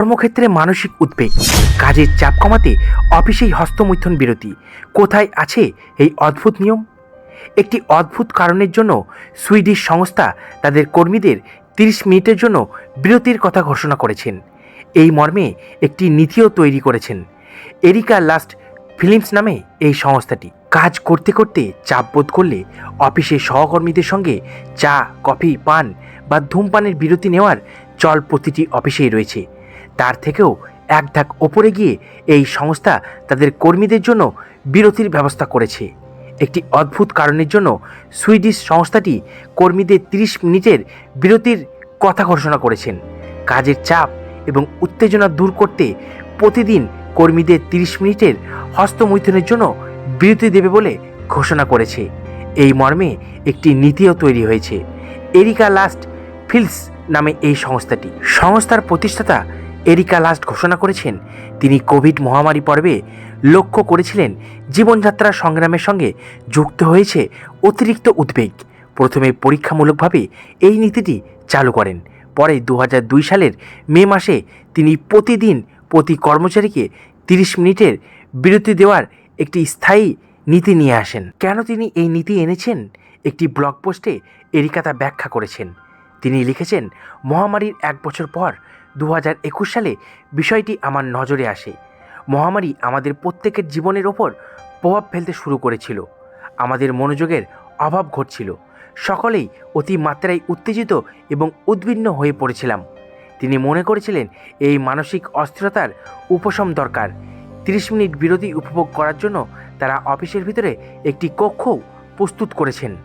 কর্মক্ষেত্রে মানসিক উদ্বেগ। কাজের চাপ কমাতে অফিসেই হস্তমৈথুন বিরতি। কোথায় আছে এই অদ্ভুত নিয়ম? একটি অদ্ভুত কারণের জন্য সুইডিশ সংস্থা তাদের কর্মীদের তিরিশ মিনিটের জন্য বিরতির কথা ঘোষণা করেছেন। এই মর্মে একটি নীতিও তৈরি করেছেন। এরিকা লাস্ট ফিল্মস নামে এই সংস্থাটি। কাজ করতে করতে চাপ বোধ করলে অফিসের সহকর্মীদের সঙ্গে চা, কফি, পান বা ধূমপানের বিরতি নেওয়ার চল প্রতিটি অফিসেই রয়েছে। তার থেকেও এক ধাক ওপরে গিয়ে এই সংস্থা তাদের কর্মীদের জন্য বিরতির ব্যবস্থা করেছে। একটি অদ্ভুত কারণের জন্য সুইডিশ সংস্থাটি কর্মীদের 30 মিনিটের বিরতির কথা ঘোষণা করেছেন। কাজের চাপ এবং উত্তেজনা দূর করতে প্রতিদিন কর্মীদের 30 মিনিটের হস্তমৈথুনের জন্য বিরতি দেবে বলে ঘোষণা করেছে। এই মর্মে একটি নীতিও তৈরি হয়েছে। এরিকা লাস্ট ফিল্স নামে এই সংস্থাটি। সংস্থার প্রতিষ্ঠাতা এরিকা লাস্ট ঘোষণা করেছেন। তিনি কোভিড মহামারী পর্বে লক্ষ্য করেছিলেন জীবনযাত্রার সংগ্রামের সঙ্গে যুক্ত হয়েছে অতিরিক্ত উদ্বেগ। প্রথমে পরীক্ষামূলকভাবে এই নীতিটি চালু করেন। পরে দু হাজার দুই সালের মে মাসে তিনি প্রতিদিন প্রতি কর্মচারীকে তিরিশ মিনিটের বিরতি দেওয়ার একটি স্থায়ী নীতি নিয়ে আসেন। কেন তিনি এই নীতি এনেছেন? একটি ব্লগ পোস্টে এরিকা তা ব্যাখ্যা করেছেন। তিনি লিখেছেন, মহামারীর এক বছর পর দু সালে বিষয়টি আমার নজরে আসে। মহামারী আমাদের প্রত্যেকের জীবনের ওপর প্রভাব ফেলতে শুরু করেছিল। আমাদের মনোযোগের অভাব ঘটছিল। সকলেই অতি মাত্রায় উত্তেজিত এবং উদ্বিগ্ন হয়ে পড়েছিলাম। তিনি মনে করেছিলেন এই মানসিক অস্থিরতার উপশম দরকার। তিরিশ মিনিট বিরতি উপভোগ করার জন্য তারা অফিসের ভিতরে একটি কক্ষও প্রস্তুত করেছেন।